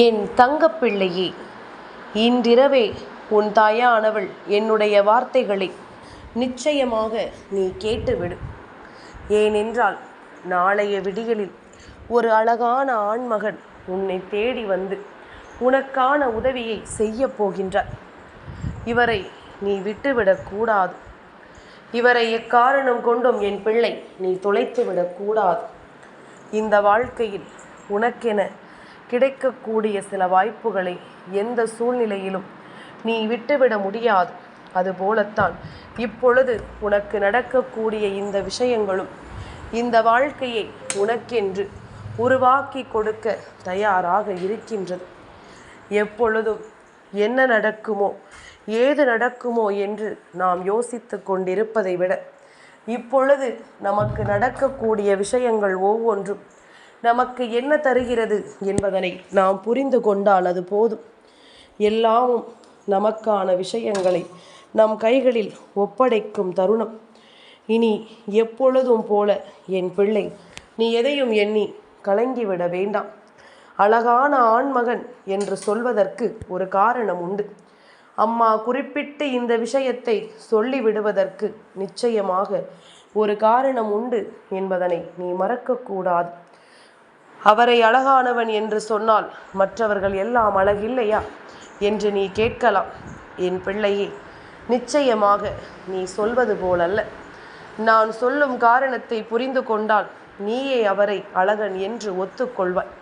என் தங்கப்பிள்ளையே இன்றிரவே உன் தாயானவள் என்னுடைய வார்த்தைகளை நிச்சயமாக நீ கேட்டுவிடு. ஏனென்றால் நாளைய விடியலில் ஒரு அழகான ஆண்மகன் உன்னை தேடி வந்து உனக்கான உதவியை செய்யப் போகின்றார். இவரை நீ விட்டுவிடக்கூடாது இவரை எக்காரணம் கொண்டும் என் பிள்ளை நீ தொலைத்துவிடக்கூடாது இந்த வாழ்க்கையில் உனக்கென கிடைக்கக்கூடிய சில வாய்ப்புகளை எந்த சூழ்நிலையிலும் நீ விட்டுவிட முடியாது. அதுபோலத்தான் இப்பொழுது உனக்கு நடக்கக்கூடிய இந்த விஷயங்களும் இந்த வாழ்க்கையை உனக்கென்று உருவாக்கி கொடுக்க தயாராக இருக்கின்றது. எப்பொழுதும் என்ன நடக்குமோ ஏது நடக்குமோ என்று நாம் யோசித்து கொண்டிருப்பதை விட இப்பொழுது நமக்கு நடக்கக்கூடிய விஷயங்கள் ஒவ்வொன்றும் நமக்கு என்ன தருகிறது என்பதனை நாம் புரிந்து கொண்டால் அது போதும். எல்லாமும் நமக்கான விஷயங்களை நம் கைகளில் ஒப்படைக்கும் தருணம். இனி எப்பொழுதும் போல என் பிள்ளை நீ எதையும் எண்ணி கலங்கிவிட வேண்டாம். அழகான ஆண்மகன் என்று சொல்வதற்கு ஒரு காரணம் உண்டு. அம்மா குறிப்பிட்டு இந்த விஷயத்தை சொல்லிவிடுவதற்கு நிச்சயமாக ஒரு காரணம் உண்டு என்பதனை நீ மறக்கக்கூடாது. அவரை அழகானவன் என்று சொன்னால் மற்றவர்கள் எல்லாம் அழகில்லையா? என்று நீ கேட்கலாம். என் பிள்ளையே நிச்சயமாக நீ சொல்வது போலல்ல. நான் சொல்லும் காரணத்தை புரிந்து கொண்டால் நீயே அவரை அழகன் என்று ஒத்துக்கொள்வாய்.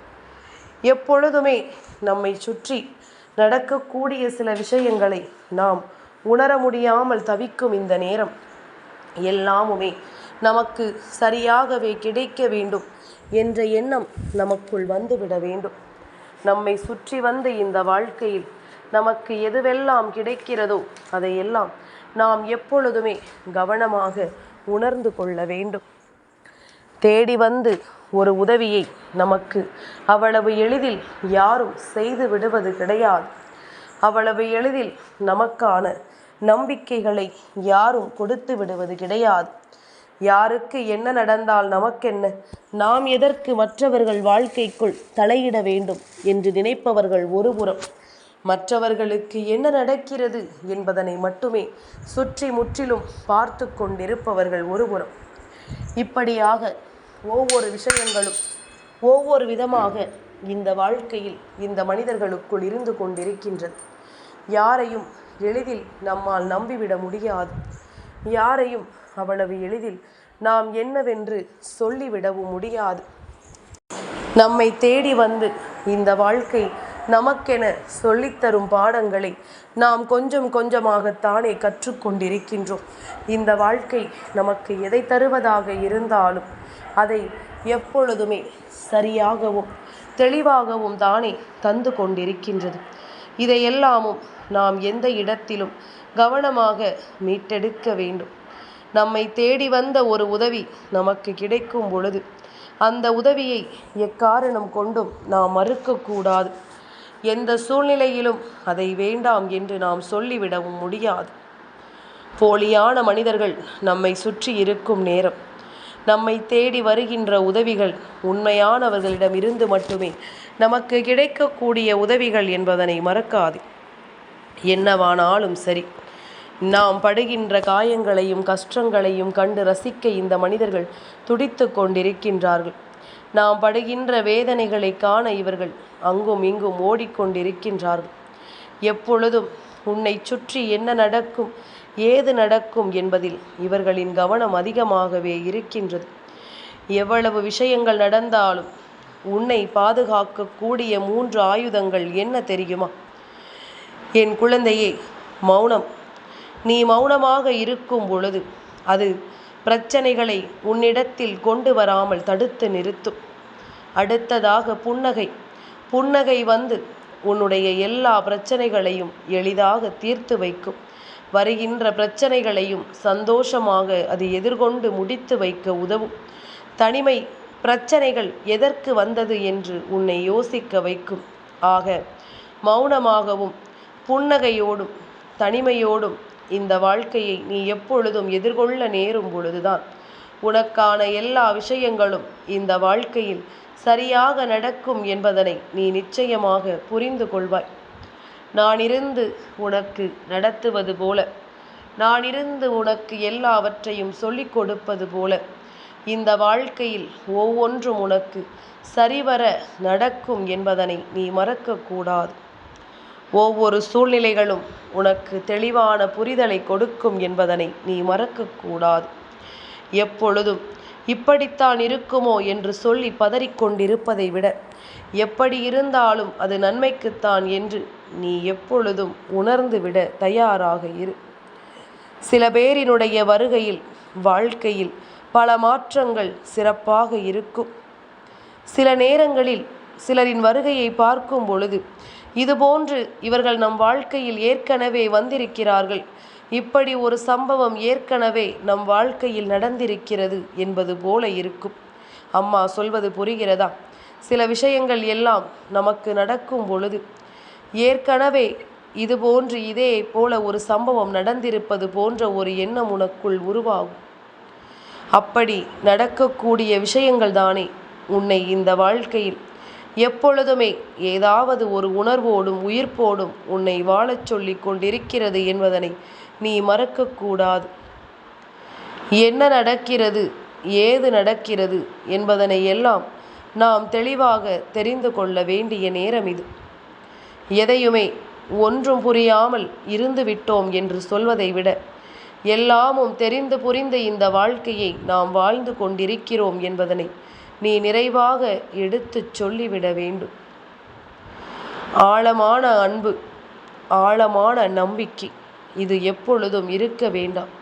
எப்பொழுதுமே நம்மை சுற்றி நடக்கக்கூடிய சில விஷயங்களை நாம் உணர முடியாமல் தவிக்கும் இந்த நேரம். எல்லாமுமே நமக்கு சரியாகவே கிடைக்க வேண்டும் என்ற எண்ணம் நமக்குள் வந்துவிட வேண்டும். நம்மை சுற்றி வந்த இந்த வாழ்க்கையில் நமக்கு எதுவெல்லாம் கிடைக்கிறதோ அதையெல்லாம் நாம் எப்பொழுதுமே கவனமாக உணர்ந்து கொள்ள வேண்டும். தேடி வந்து ஒரு உதவியை நமக்கு அவ்வளவு எளிதில் யாரும் செய்து விடுவது கிடையாது. அவ்வளவு எளிதில் நமக்கான நம்பிக்கைகளை யாரும் கொடுத்து விடுவது கிடையாது. யாருக்கு என்ன நடந்தால் நமக்கென்ன? நாம் எதற்கு மற்றவர்கள் வாழ்க்கைக்குள் தலையிட வேண்டும் என்று நினைப்பவர்கள் ஒருபுறம். மற்றவர்களுக்கு என்ன நடக்கிறது என்பதனை மட்டுமே சுற்றி முற்றிலும் பார்த்து கொண்டிருப்பவர்கள் ஒருபுறம். இப்படியாக ஒவ்வொரு விஷயங்களும் ஒவ்வொரு விதமாக இந்த வாழ்க்கையில் இந்த மனிதர்களுக்குள் இருந்து கொண்டிருக்கின்றது. யாரையும் எளிதில் நம்மால் நம்பிவிட முடியாது. யாரையும் அவ்வளவு எளிதில் நாம் என்னவென்று சொல்லிவிடவும் முடியாது. நம்மை தேடி வந்து இந்த வாழ்க்கை நமக்கென சொல்லித்தரும் பாடங்களை நாம் கொஞ்சம் கொஞ்சமாகத்தானே கற்றுக்கொண்டிருக்கின்றோம். இந்த வாழ்க்கை நமக்கு எதை தருவதாக இருந்தாலும் அதை எப்பொழுதுமே சரியாகவும் தெளிவாகவும் தானே தந்து கொண்டிருக்கின்றது. இதையெல்லாமும் நாம் எந்த இடத்திலும் கவனமாக மீட்டெடுக்க வேண்டும். நம்மை தேடி வந்த ஒரு உதவி நமக்கு கிடைக்கும் பொழுது அந்த உதவியை எக்காரணம் கொண்டும் நாம் மறுக்கக்கூடாது. எந்த சூழ்நிலையிலும் அதை வேண்டாம் என்று நாம் சொல்லிவிடவும் முடியாது. போலியான மனிதர்கள் நம்மை சுற்றி இருக்கும் நேரம் நம்மை தேடி வருகின்ற உதவிகள் உண்மையானவர்களிடம் இருந்து மட்டுமே நமக்கு கிடைக்கக்கூடிய உதவிகள் என்பதனை மறக்காது. என்னவானாலும் சரி நாம் படுகின்ற காயங்களையும் கஷ்டங்களையும் கண்டு ரசிக்க இந்த மனிதர்கள் துடித்து கொண்டிருக்கின்றார்கள். நாம் படுகின்ற வேதனைகளை காண இவர்கள் அங்கும் இங்கும் ஓடிக்கொண்டிருக்கின்றார்கள். எப்பொழுதும் உன்னை சுற்றி என்ன நடக்கும் ஏது நடக்கும் என்பதில் இவர்களின் கவனம் அதிகமாகவே இருக்கின்றது. எவ்வளவு விஷயங்கள் நடந்தாலும் உன்னை பாதுகாக்கக்கூடிய மூன்று ஆயுதங்கள் என்ன தெரியுமா? என் குழந்தையே மௌனம். நீ மௌனமாக இருக்கும் பொழுது அது பிரச்சனைகளை உன்னிடத்தில் கொண்டு வராமல் தடுத்து நிறுத்தும். அடுத்ததாக புன்னகை. புன்னகை வந்து உன்னுடைய எல்லா பிரச்சனைகளையும் எளிதாக தீர்த்து வைக்கும். வருகின்ற பிரச்சனைகளையும் சந்தோஷமாக அது எதிர்கொண்டு முடித்து வைக்க உதவும். தனிமை பிரச்சனைகள் எதற்கு வந்தது என்று உன்னை யோசிக்க வைக்கும். ஆக மௌனமாகவும் புன்னகையோடும் தனிமையோடும் இந்த வாழ்க்கையை நீ எப்பொழுதும் எதிர்கொள்ள நேரும் பொழுதுதான். உனக்கான எல்லா விஷயங்களும் இந்த வாழ்க்கையில் சரியாக நடக்கும் என்பதனை நீ நிச்சயமாக புரிந்து கொள்வாய். நான் இருந்து உனக்கு நடத்துவது போல நான் இருந்து உனக்கு எல்லாவற்றையும் சொல்லிக் கொடுப்பது போல இந்த வாழ்க்கையில் ஒவ்வொன்றும் உனக்கு சரிவர நடக்கும் என்பதனை நீ மறக்கக்கூடாது. ஒவ்வொரு சூழ்நிலைகளும் உனக்கு தெளிவான புரிதலை கொடுக்கும் என்பதனை நீ மறக்கக்கூடாது. எப்பொழுதும் இப்படித்தான் இருக்குமோ என்று சொல்லி பதறிக்கொண்டிருப்பதை விட எப்படி இருந்தாலும் அது நன்மைக்குத்தான் என்று நீ எப்பொழுதும் உணர்ந்துவிட தயாராக இரு. சில பேரினுடைய வருகையில் வாழ்க்கையில் பல மாற்றங்கள் சிறப்பாக இருக்கும். சில நேரங்களில் சிலரின் வருகையை பார்க்கும் பொழுது இதுபோன்று இவர்கள் நம் வாழ்க்கையில் ஏற்கனவே வந்திருக்கிறார்கள். இப்படி ஒரு சம்பவம் ஏற்கனவே நம் வாழ்க்கையில் நடந்திருக்கிறது என்பது போல இருக்கும். அம்மா சொல்வது புரிகிறதா? சில விஷயங்கள் எல்லாம் நமக்கு நடக்கும் பொழுது ஏற்கனவே இதுபோன்று இதே போல ஒரு சம்பவம் நடந்திருப்பது போன்ற ஒரு எண்ணம் உனக்குள் உருவாகும். அப்படி நடக்கக்கூடிய விஷயங்கள் தானே உன்னை இந்த வாழ்க்கையில் எப்பொழுதுமே ஏதாவது ஒரு உணர்வோடும் உயிர்ப்போடும் உன்னை வாழச் சொல்லி கொண்டிருக்கிறது என்பதனை நீ மறக்கக்கூடாது. என்ன நடக்கிறது ஏது நடக்கிறது என்பதனை எல்லாம் நாம் தெளிவாக தெரிந்து கொள்ள வேண்டிய நேரம் இது. எதையுமே ஒன்றும் புரியாமல் இருந்து விட்டோம் என்று சொல்வதை விட எல்லாமும் தெரிந்து புரிந்த இந்த வாழ்க்கையை நாம் வாழ்ந்து கொண்டிருக்கிறோம் என்பதனை நீ நிறைவாக எடுத்துச் சொல்லிவிட வேண்டும். ஆழமான அன்பு ஆழமான நம்பிக்கை இது எப்பொழுதும் இருக்க வேண்டாம்.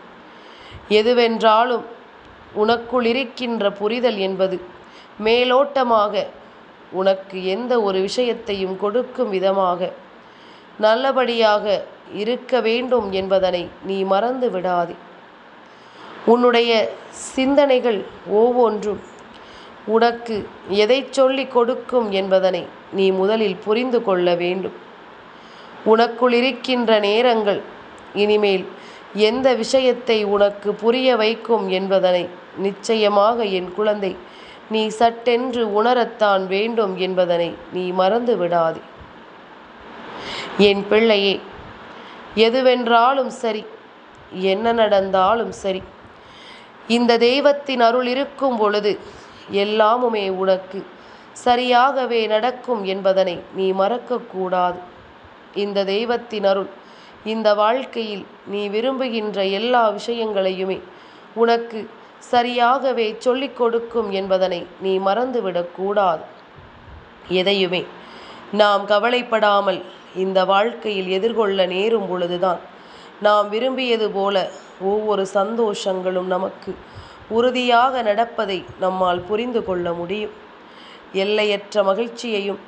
எதுவென்றாலும் உனக்குள் இருக்கின்ற புரிதல் என்பது மேலோட்டமாக உனக்கு எந்த ஒரு விஷயத்தையும் கொடுக்கும் விதமாக நல்லபடியாக இருக்க வேண்டும் என்பதனை நீ மறந்து விடாதே. உன்னுடைய சிந்தனைகள் ஒவ்வொன்றும் உனக்கு எதை சொல்லிக் கொடுக்கும் என்பதனை நீ முதலில் புரிந்து கொள்ள வேண்டும். உனக்குள் இருக்கின்ற நேரங்கள் இனிமேல் எந்த விஷயத்தை உனக்கு புரிய வைக்கும் என்பதனை நிச்சயமாக என் குழந்தை நீ சட்டென்று உணரத்தான் வேண்டும் என்பதனை நீ மறந்து விடாதே. என் பிள்ளையே எதுவென்றாலும் சரி என்ன நடந்தாலும் சரி இந்த தெய்வத்தின் அருள் இருக்கும் பொழுது எல்லாமுமே உனக்கு. சரியாகவே நடக்கும் என்பதனை நீ மறக்கக்கூடாது. இந்த தெய்வத்தின் அருள் இந்த வாழ்க்கையில் நீ விரும்புகின்ற எல்லா விஷயங்களையுமே உனக்கு சரியாகவே சொல்லிக் கொடுக்கும் என்பதனை நீ மறந்துவிடக்கூடாது எதையுமே நாம் கவலைப்படாமல் இந்த வாழ்க்கையில் எதிர்கொள்ள நேரும் பொழுதுதான் நாம் விரும்பியது போல ஒவ்வொரு சந்தோஷங்களும் நமக்கு உறுதியாக நடப்பதை நம்மால் புரிந்து கொள்ள முடியும். எல்லையற்ற மகிழ்ச்சியையும்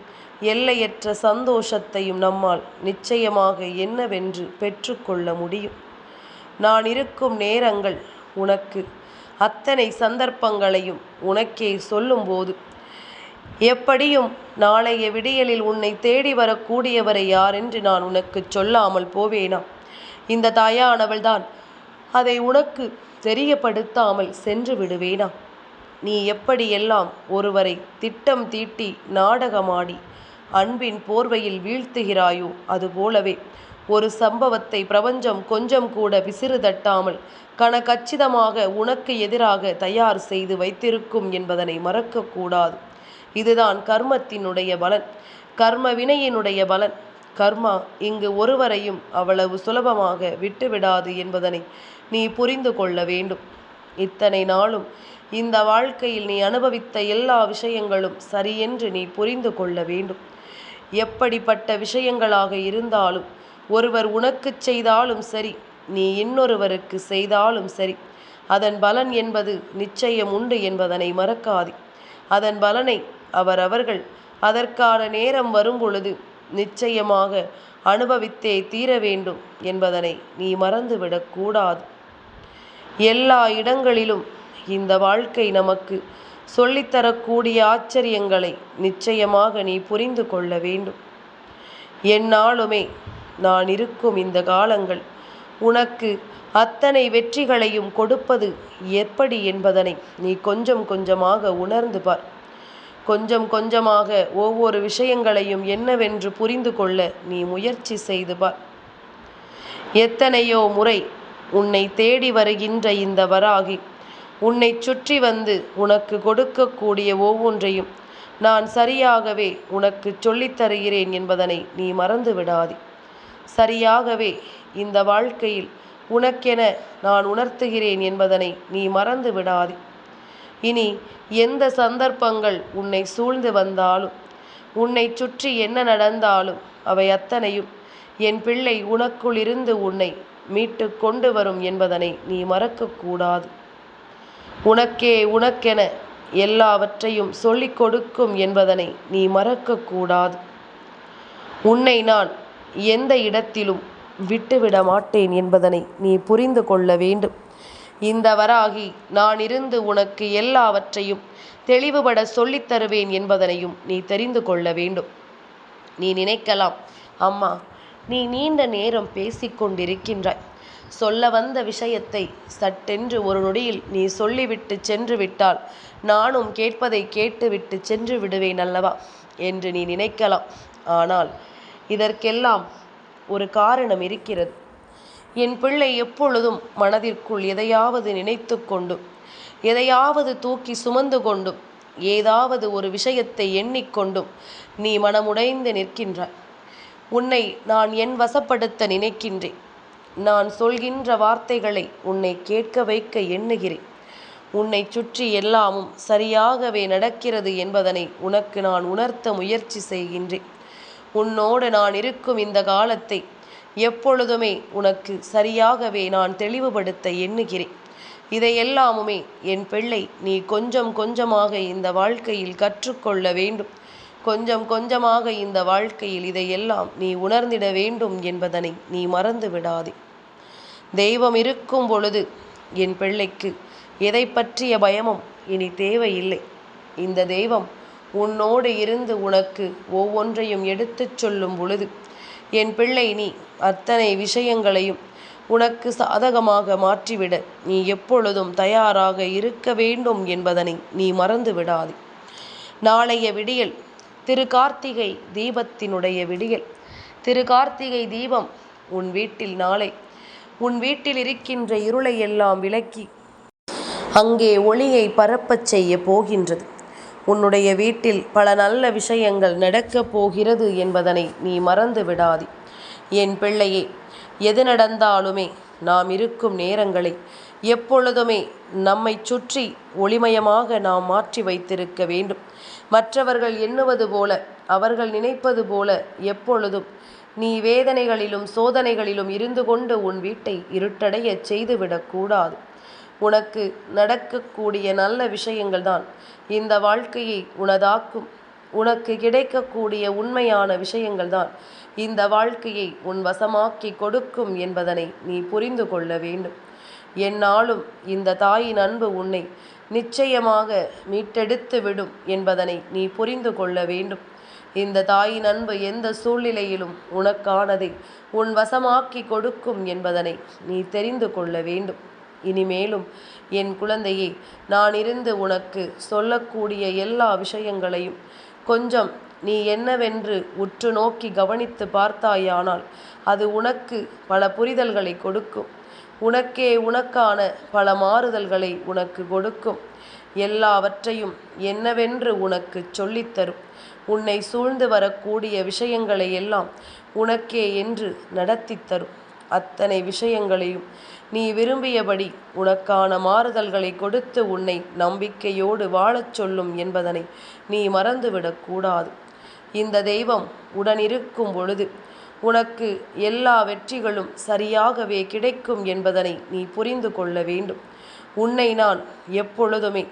எல்லையற்ற சந்தோஷத்தையும் நம்மால் நிச்சயமாக என்னவென்று பெற்றுக்கொள்ள முடியும். நான் இருக்கும் நேரங்கள் உனக்கு அத்தனை சந்தர்ப்பங்களையும் உனக்கே சொல்லும்போது எப்படியும் நாளைய விடியலில் உன்னை தேடி வரக்கூடியவரை யாரென்று நான் உனக்கு சொல்லாமல் போவேனா? இந்த தாயானவள்தான். அதை உனக்கு தெரியப்படுத்தாமல் சென்று விடுவேனா? நீ எப்படியெல்லாம் ஒருவரை திட்டம் தீட்டி நாடகமாடி அன்பின் போர்வையில் வீழ்த்துகிறாயோ அதுபோலவே ஒரு சம்பவத்தை பிரபஞ்சம் கொஞ்சம் கூட விசிறு தட்டாமல் கனகச்சிதமாக உனக்கு எதிராக தயார் செய்து வைத்திருக்கும் என்பதனை மறக்கக்கூடாது. இதுதான் கர்மத்தினுடைய பலன். கர்ம வினையினுடைய பலன். கர்மா இங்கு ஒருவரையும் அவ்வளவு சுலபமாக விட்டுவிடாது என்பதனை நீ புரிந்து கொள்ள வேண்டும். இத்தனை நாளும் இந்த வாழ்க்கையில் நீ அனுபவித்த எல்லா விஷயங்களும் சரியென்று நீ புரிந்து கொள்ள வேண்டும். எப்படிப்பட்ட விஷயங்களாக இருந்தாலும் ஒருவர் உனக்கு செய்தாலும் சரி நீ இன்னொருவருக்கு செய்தாலும் சரி அதன் பலன் என்பது நிச்சயம் உண்டு என்பதனை மறக்காதே. அதன் பலனை அவரவர்கள் அதற்கான நேரம் வரும்பொழுது நிச்சயமாக அனுபவித்தே தீர வேண்டும் என்பதனை நீ மறந்துவிடக்கூடாது எல்லா இடங்களிலும் இந்த வாழ்க்கை நமக்கு சொல்லித்தரக்கூடிய ஆச்சரியங்களை நிச்சயமாக நீ புரிந்து கொள்ள வேண்டும். என்னாலுமே நான் இருக்கும் இந்த காலங்கள் உனக்கு அத்தனை வெற்றிகளையும் கொடுப்பது எப்படி என்பதனை நீ கொஞ்சம் கொஞ்சமாக உணர்ந்து பார். கொஞ்சம் கொஞ்சமாக ஒவ்வொரு விஷயங்களையும் என்னவென்று புரிந்து கொள்ள நீ முயற்சி செய்து பார். எத்தனையோ முறை உன்னை தேடி வருகின்ற இந்த வராகி உன்னை சுற்றி வந்து உனக்கு கொடுக்கக்கூடிய ஒவ்வொன்றையும் நான் சரியாகவே உனக்கு சொல்லித்தருகிறேன் என்பதனை நீ மறந்து விடாதே. சரியாகவே இந்த வாழ்க்கையில் உனக்கென நான் உணர்த்துகிறேன் என்பதனை நீ மறந்து விடாதே. இனி எந்த சந்தர்ப்பங்கள் உன்னை சூழ்ந்து வந்தாலும் உன்னை சுற்றி என்ன நடந்தாலும் அவை அத்தனையும் என் பிள்ளை உனக்குள் இருந்து உன்னை மீட்டு கொண்டு வரும் என்பதனை நீ மறக்கக்கூடாது உனக்கே உனக்கென எல்லாவற்றையும் சொல்லிக் கொடுக்கும் என்பதனை நீ மறக்கக்கூடாது உன்னை நான் எந்த இடத்திலும் விட்டுவிட மாட்டேன் என்பதனை நீ புரிந்து கொள்ள வேண்டும். இந்த வராகி நான் இருந்து உனக்கு எல்லாவற்றையும் தெளிவுபட சொல்லித் தருவேன் என்பதனையும் நீ தெரிந்து கொள்ள வேண்டும். நீ நினைக்கலாம் அம்மா நீ நீண்ட நேரம் பேசிக்கொண்டிருக்கின்றாய். சொல்ல வந்த விஷயத்தை சட்டென்று ஒரு நொடியில் நீ சொல்லிவிட்டு சென்று விட்டால் நானும் கேட்பதை கேட்டுவிட்டு சென்று விடுவேன் அல்லவா என்று நீ நினைக்கலாம். ஆனால் இதற்கெல்லாம் ஒரு காரணம் இருக்கிறது. என் பிள்ளை எப்பொழுதும் மனதிற்குள் எதையாவது நினைத்து கொண்டும் எதையாவது தூக்கி சுமந்து கொண்டும் ஏதாவது ஒரு விஷயத்தை எண்ணிக்கொண்டும் நீ மனமுடைந்து நிற்கின்றாய். உன்னை நான் என் வசப்படுத்த நினைக்கின்றேன். நான் சொல்கின்ற வார்த்தைகளை உன்னை கேட்க வைக்க எண்ணுகிறேன். உன்னை சுற்றி எல்லாமும் சரியாகவே நடக்கிறது என்பதனை உனக்கு நான் உணர்த்த முயற்சி செய்கின்றேன். உன்னோடு நான் இருக்கும் இந்த காலத்தை எப்பொழுதுமே உனக்கு சரியாகவே நான் தெளிவுபடுத்த எண்ணுகிறேன். இதையெல்லாமுமே என் பிள்ளை நீ கொஞ்சம் கொஞ்சமாக இந்த வாழ்க்கையில் கற்றுக்கொள்ள வேண்டும். கொஞ்சம் கொஞ்சமாக இந்த வாழ்க்கையில் இதையெல்லாம் நீ உணர்ந்திட வேண்டும் என்பதனை நீ மறந்து விடாதே. தெய்வம் இருக்கும் பொழுது என் பிள்ளைக்கு எதை பற்றிய பயமும் இனி தேவையில்லை. இந்த தெய்வம் உன்னோடு இருந்து உனக்கு ஒவ்வொன்றையும் எடுத்துச் சொல்லும் பொழுது என் பிள்ளை நீ அத்தனை விஷயங்களையும் உனக்கு சாதகமாக மாற்றிவிட நீ எப்பொழுதும் தயாராக இருக்க வேண்டும் என்பதனை நீ மறந்து விடாதே. நாளைய விடியல் திரு கார்த்திகை தீபத்தினுடைய விடியல். திரு கார்த்திகை தீபம் உன் வீட்டில் நாளை. உன் வீட்டில் இருக்கின்ற இருளை எல்லாம் விலக்கி அங்கே ஒளியை பரப்பச் செய்ய போகின்றது. உன்னுடைய வீட்டில் பல நல்ல விஷயங்கள் நடக்கப் போகிறது என்பதனை நீ மறந்து விடாதே. என் பிள்ளையே எது நடந்தாலுமே நாம் இருக்கும் நேரங்களை எப்பொழுதுமே நம்மை சுற்றி ஒளிமயமாக நாம் மாற்றி வைத்திருக்க வேண்டும். மற்றவர்கள் எண்ணுவது போல அவர்கள் நினைப்பது போல எப்பொழுதும் நீ வேதனைகளிலும் சோதனைகளிலும் இருந்து கொண்டு உன் வீட்டை இருட்டடையச் செய்துவிடக்கூடாது உனக்கு நடக்கக்கூடிய நல்ல விஷயங்கள் தான் இந்த வாழ்க்கையை உனதாக்கும். உனக்கு கிடைக்கக்கூடிய உண்மையான விஷயங்கள் தான் இந்த வாழ்க்கையை உன் வசமாக்கி கொடுக்கும் என்பதனை நீ புரிந்து கொள்ள வேண்டும். என்னாலும் இந்த தாயின் அன்பு உன்னை நிச்சயமாக மீட்டெடுத்து விடும் என்பதனை நீ புரிந்து கொள்ள வேண்டும். இந்த தாயின் அன்பு எந்த சூழ்நிலையிலும் உனக்கானதை உன் வசமாக்கி கொடுக்கும் என்பதனை நீ தெரிந்து கொள்ள வேண்டும். இனிமேலும் என் குழந்தையே நான் இருந்து உனக்கு சொல்லக்கூடிய எல்லா விஷயங்களையும் கொஞ்சம் நீ என்னவென்று உற்று நோக்கி கவனித்து பார்த்தாயானால் அது உனக்கு பல புரிதல்களை கொடுக்கும். உனக்கே உனக்கான பல மாறுதல்களை உனக்கு கொடுக்கும். எல்லாவற்றையும் என்னவென்று உனக்கு சொல்லித்தரும். உன்னை சூழ்ந்து வரக்கூடிய விஷயங்களை எல்லாம் உனக்கே என்று நடத்தி தரும். அத்தனை விஷயங்களையும் நீ விரும்பியபடி உனக்கான மாறுதல்களை கொடுத்து உன்னை நம்பிக்கையோடு வாழச் சொல்லும் என்பதனை நீ மறந்துவிடக்கூடாது இந்த தெய்வம் உடனிருக்கும் பொழுது உனக்கு எல்லா வெற்றிகளும் சரியாகவே கிடைக்கும் என்பதனை நீ புரிந்து கொள்ள வேண்டும். உன்னை நான் எப்பொழுதுமே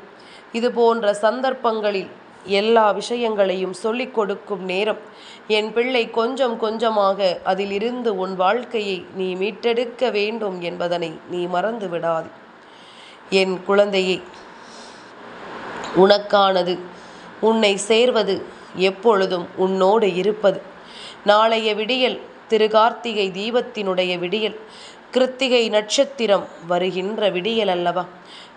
இது போன்ற சந்தர்ப்பங்களில் எல்லா விஷயங்களையும் சொல்லிக் கொடுக்கும் நேரம். என் பிள்ளை கொஞ்சம் கொஞ்சமாக அதிலிருந்து உன் வாழ்க்கையை நீ மீட்டெடுக்க வேண்டும் என்பதனை நீ மறந்து விடாது. என் குழந்தையை உனக்கானது உன்னை சேர்வது எப்பொழுதும் உன்னோடு இருப்பது. நாளைய விடியல் திரு கார்த்திகை தீபத்தினுடைய விடியல். கிருத்திகை நட்சத்திரம் வருகின்ற விடியல் அல்லவா?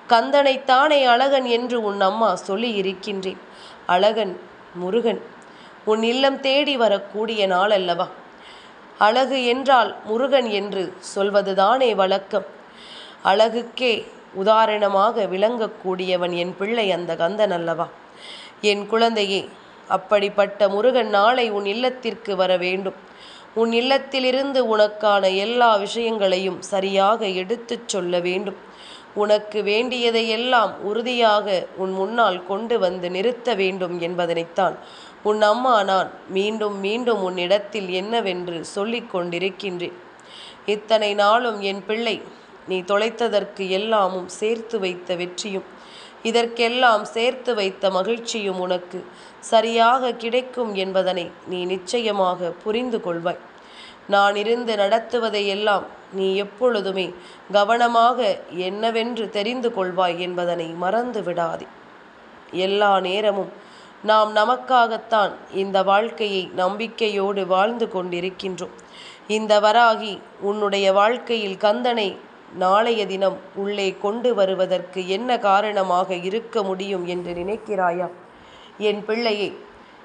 கந்தனைத்தானே அழகன் என்று உன் அம்மா சொல்லி இருக்கின்றேன் அழகன் முருகன் உன் இல்லம் தேடி வரக்கூடிய நாள் அல்லவா? அழகு என்றால் முருகன் என்று சொல்வதுதானே வழக்கம். அழகுக்கே உதாரணமாக விளங்கக்கூடியவன் என் பிள்ளை அந்த கந்தன் அல்லவா? என் குழந்தையே அப்படிப்பட்ட முருகன் நாளை உன் இல்லத்திற்கு வர வேண்டும். உன் இல்லத்திலிருந்து உனக்கான எல்லா விஷயங்களையும் சரியாக எடுத்துச் சொல்ல வேண்டும். உனக்கு வேண்டியதையெல்லாம் உறுதியாக உன் முன்னால் கொண்டு வந்து நிறுத்த வேண்டும் என்பதனைத்தான் உன் அம்மா நான் மீண்டும் மீண்டும் உன்னிடத்தில் என்னவென்று சொல்லிக் கொண்டிருக்கின்றேன். இத்தனை நாளும் என் பிள்ளை நீ தொலைத்ததற்கு எல்லாமும் சேர்த்து வைத்த வெற்றியும் இதற்கெல்லாம் சேர்த்து வைத்த மகிழ்ச்சியும் உனக்கு சரியாக கிடைக்கும் என்பதனை நீ நிச்சயமாக புரிந்து கொள்வாய். நான் இருந்து நடத்துவதை எல்லாம் நீ எப்பொழுதுமே கவனமாக என்னவென்று தெரிந்து கொள்வாய் என்பதனை மறந்து விடாதே. எல்லா நேரமும் நாம் நமக்காகத்தான் இந்த வாழ்க்கையை நம்பிக்கையோடு வாழ்ந்து கொண்டிருக்கின்றோம். இந்த வராகி உன்னுடைய வாழ்க்கையில் கந்தனை நாளைய தினம் உள்ளே கொண்டு வருவதற்கு என்ன காரணமாக இருக்க முடியும் என்று நினைக்கிறாயா? என் பிள்ளையை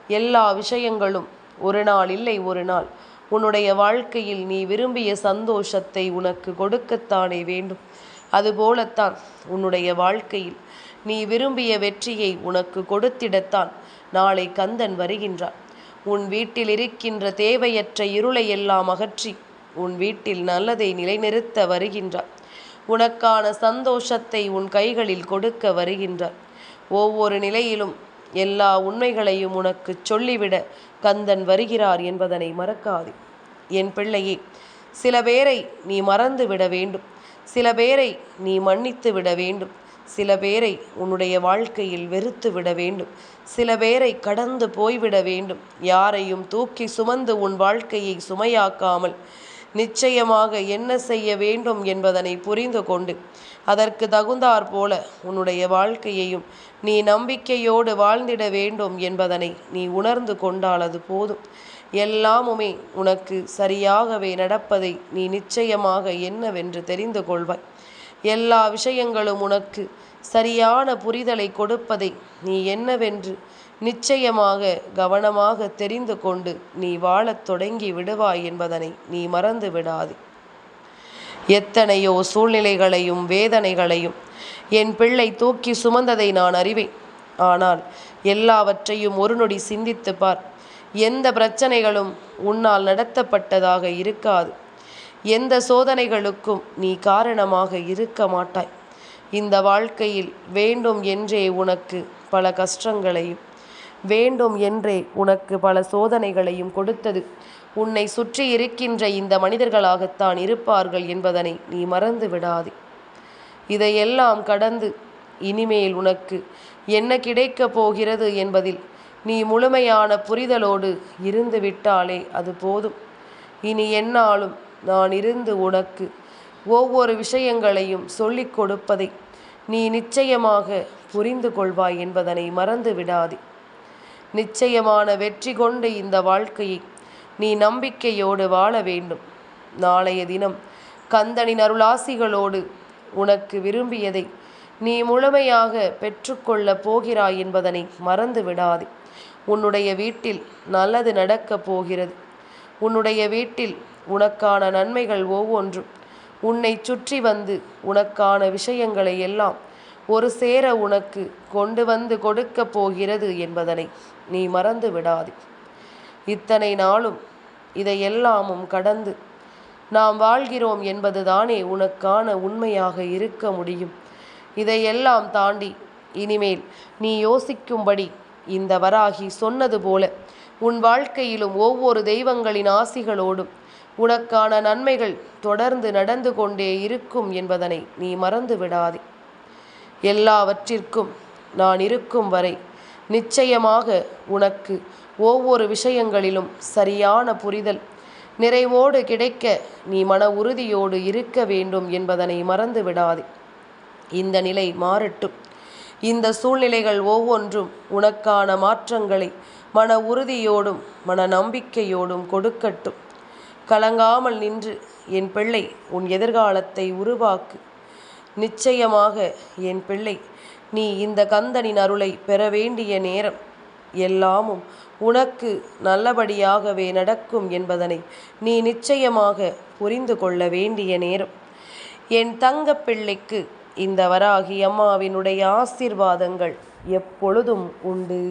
எல்லா விஷயங்களும் ஒரு நாள் இல்லை ஒரு நாள். உன்னுடைய வாழ்க்கையில் நீ விரும்பிய சந்தோஷத்தை உனக்கு கொடுக்கத்தானே வேண்டும். அதுபோலத்தான் உன்னுடைய வாழ்க்கையில் நீ விரும்பிய வெற்றியை உனக்கு கொடுத்திடத்தான் நாளை கந்தன் வருகின்றான். உன் வீட்டில் இருக்கின்ற தேவையற்ற இருளை எல்லாம் அகற்றி உன் வீட்டில் நல்லதை நிலைநிறுத்த வருகின்றார் உனக்கான சந்தோஷத்தை உன் கைகளில் கொடுக்க வருகின்றார் ஒவ்வொரு நிலையிலும் எல்லா உண்மைகளையும் உனக்கு சொல்லிவிட கந்தன் வருகிறார் என்பதனை மறக்காது. என் பிள்ளையே சில பேரை நீ மறந்து விட வேண்டும். சில பேரை நீ மன்னித்து விட வேண்டும். சில பேரை உன்னுடைய வாழ்க்கையில் வெறுத்து விட வேண்டும். சில பேரை கடந்து போய்விட வேண்டும். யாரையும் தூக்கி சுமந்து உன் வாழ்க்கையை சுமையாக்காமல் நிச்சயமாக என்ன செய்ய வேண்டும் என்பதனை புரிந்து கொண்டு அதற்கு தகுந்தாற் போல உன்னுடைய வாழ்க்கையையும் நீ நம்பிக்கையோடு வாழ்ந்திட வேண்டும் என்பதனை நீ உணர்ந்து கொண்டால் அது போதும். எல்லாமுமே உனக்கு சரியாகவே நடப்பதை நீ நிச்சயமாக என்னவென்று தெரிந்து கொள்வாய். எல்லா விஷயங்களும் உனக்கு சரியான புரிதலை கொடுப்பதை நீ என்னவென்று நிச்சயமாக கவனமாக தெரிந்து கொண்டு நீ வாழத் தொடங்கி விடுவாய் என்பதனை நீ மறந்து விடாது. எத்தனையோ சூழ்நிலைகளையும் வேதனைகளையும் என் பிள்ளை தூக்கி சுமந்ததை நான் அறிவேன். ஆனால் எல்லாவற்றையும் ஒரு நொடி சிந்தித்து பார். எந்த பிரச்சனைகளும் உன்னால் நடத்தப்பட்டதாக இருக்காது. எந்த சோதனைகளுக்கும் நீ காரணமாக இருக்க மாட்டாய். இந்த வாழ்க்கையில் வேண்டும் என்றே உனக்கு பல கஷ்டங்களையும் வேண்டும் என்றே உனக்கு பல சோதனைகளையும் கொடுத்தது. உன்னை சுற்றி இருக்கின்ற இந்த மனிதர்களாகத்தான் இருப்பார்கள் என்பதனை நீ மறந்து விடாதே. இதையெல்லாம் கடந்து இனிமேல் உனக்கு என்ன கிடைக்கப் போகிறது என்பதில் நீ முழுமையான புரிதலோடு இருந்து விட்டாலே அது போதும். இனி என்னாலும் நான் இருந்து உனக்கு ஒவ்வொரு விஷயங்களையும் சொல்லிக் கொடுப்பதை நீ நிச்சயமாக புரிந்து கொள்வாய் என்பதனை மறந்து விடாதே. நிச்சயமான வெற்றி கொண்டு இந்த வாழ்க்கையை நீ நம்பிக்கையோடு வாழ வேண்டும். நாளைய தினம் கந்தனின் அருளாசிகளோடு உனக்கு விரும்பியதை நீ முழுமையாக பெற்றுக்கொள்ளப் போகிறாய் என்பதனை மறந்து விடாதே. உன்னுடைய வீட்டில் நல்லது நடக்கப் போகிறது. உன்னுடைய வீட்டில் உனக்கான நன்மைகள் ஒவ்வொன்றும் உன்னை சுற்றி வந்து உனக்கான விஷயங்களை எல்லாம் ஒரு சேர உனக்கு கொண்டு வந்து கொடுக்கப் போகிறது என்பதனை நீ மறந்து விடாதே. இத்தனை நாளும் இதையெல்லாமும் கடந்து நாம் வாழ்கிறோம் என்பதுதானே உனக்கான உண்மையாக இருக்க முடியும். இதையெல்லாம் தாண்டி இனிமேல் நீ யோசிக்கும்படி இந்த வராகி சொன்னது போல உன் வாழ்க்கையிலும் ஒவ்வொரு தெய்வங்களின் ஆசிகளோடும் உனக்கான நன்மைகள் தொடர்ந்து நடந்து கொண்டே இருக்கும் என்பதனை நீ மறந்து விடாதே. எல்லாவற்றிற்கும் நான் இருக்கும் வரை நிச்சயமாக உனக்கு ஒவ்வொரு விஷயங்களிலும் சரியான புரிதல். நிறைவோடு கிடைக்க நீ மன உறுதியோடு இருக்க வேண்டும் என்பதனை மறந்து விடாதே. இந்த நிலை மாறட்டும். இந்த சூழ்நிலைகள் ஒவ்வொன்றும் உனக்கான மாற்றங்களை மன உறுதியோடும் மன நம்பிக்கையோடும் கொடுக்கட்டும். கலங்காமல் நின்று என் பிள்ளை உன் எதிர்காலத்தை உருவாக்கு. நிச்சயமாக என் பிள்ளை நீ இந்த கந்தனின் அருளை பெற வேண்டிய நேரம் எல்லாமும் உனக்கு நல்லபடியாகவே நடக்கும் என்பதனை நீ நிச்சயமாக புரிந்து கொள்ள வேண்டிய நேரம். என் தங்க பிள்ளைக்கு இந்த வராகி அம்மாவினுடைய ஆசிர்வாதங்கள் எப்பொழுதும் உண்டு.